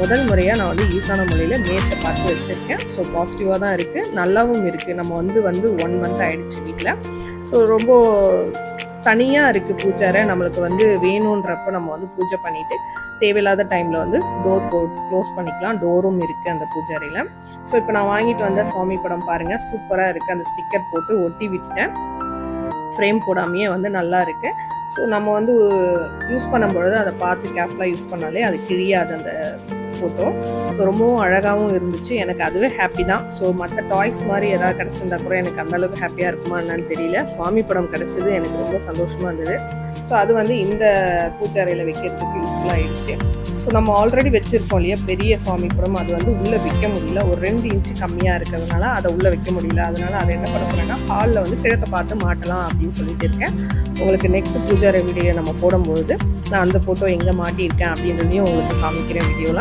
முதல் முறையாக நான் வந்து ஈசான மொழியில் மேற்க பார்த்து வச்சுருக்கேன். ஸோ பாசிட்டிவாக தான் இருக்குது நல்லாவும் இருக்குது நம்ம வந்து வந்து ஒன் மந்த் ஆகிடுச்சு வீட்டில் ஸோ ரொம்ப தனியாக இருக்குது பூஜாரை. நம்மளுக்கு வந்து வேணுன்றப்ப நம்ம வந்து பூஜை பண்ணிவிட்டு தேவையில்லாத டைமில் வந்து டோர் போ க்ளோஸ் பண்ணிக்கலாம். டோரும் இருக்குது அந்த பூஜாரியில். ஸோ இப்போ நான் வாங்கிட்டு வந்த சுவாமி படம் பாருங்கள் சூப்பராக இருக்குது அந்த ஸ்டிக்கர் போட்டு ஒட்டி விட்டுட்டேன். ஃப்ரேம் போடாமையே வந்து நல்லா இருக்குது ஸோ நம்ம வந்து யூஸ் பண்ணும்பொழுது அதை பார்த்து கேப்லாம் யூஸ் பண்ணாலே அது கிழியாது. அந்த ஃபோட்டோ ஸோ ரொம்பவும் அழகாகவும் இருந்துச்சு. எனக்கு அதுவே ஹாப்பி தான். ஸோ மற்ற டாய்ஸ் மாதிரி ஏதாவது கிடச்சிருந்தா கூட எனக்கு அந்தளவுக்கு ஹாப்பியாக இருக்குமா என்னன்னு தெரியல. சுவாமி படம் கிடச்சது. எனக்கு ரொம்ப சந்தோஷமாக இருந்தது. ஸோ அது வந்து இந்த பூஜாரையில் வைக்கிறதுக்கு யூஸ்ஃபுல்லாக ஆயிடுச்சு. ஸோ நம்ம ஆல்ரெடி வச்சுருக்கோம் இல்லையா? பெரிய சுவாமி படம். அது வந்து உள்ளே வைக்க முடியல. ஒரு ரெண்டு இன்ச்சு கம்மியாக இருக்கிறதுனால அதை உள்ளே வைக்க முடியல. அதனால் அதை என்ன பண்ண போகிறேன்னா ஹாலில் வந்து கிழக்க பார்த்து மாட்டலாம் அப்படின்னு சொல்லிட்டு இருக்கேன். உங்களுக்கு நெக்ஸ்ட் பூஜாரை வீடியோ நம்ம போடும்பொழுது நான் அந்த ஃபோட்டோ எங்கே மாட்டியிருக்கேன் அப்படின்றதையும் உங்களுக்கு காமிக்கிறேன் வீடியோலாம்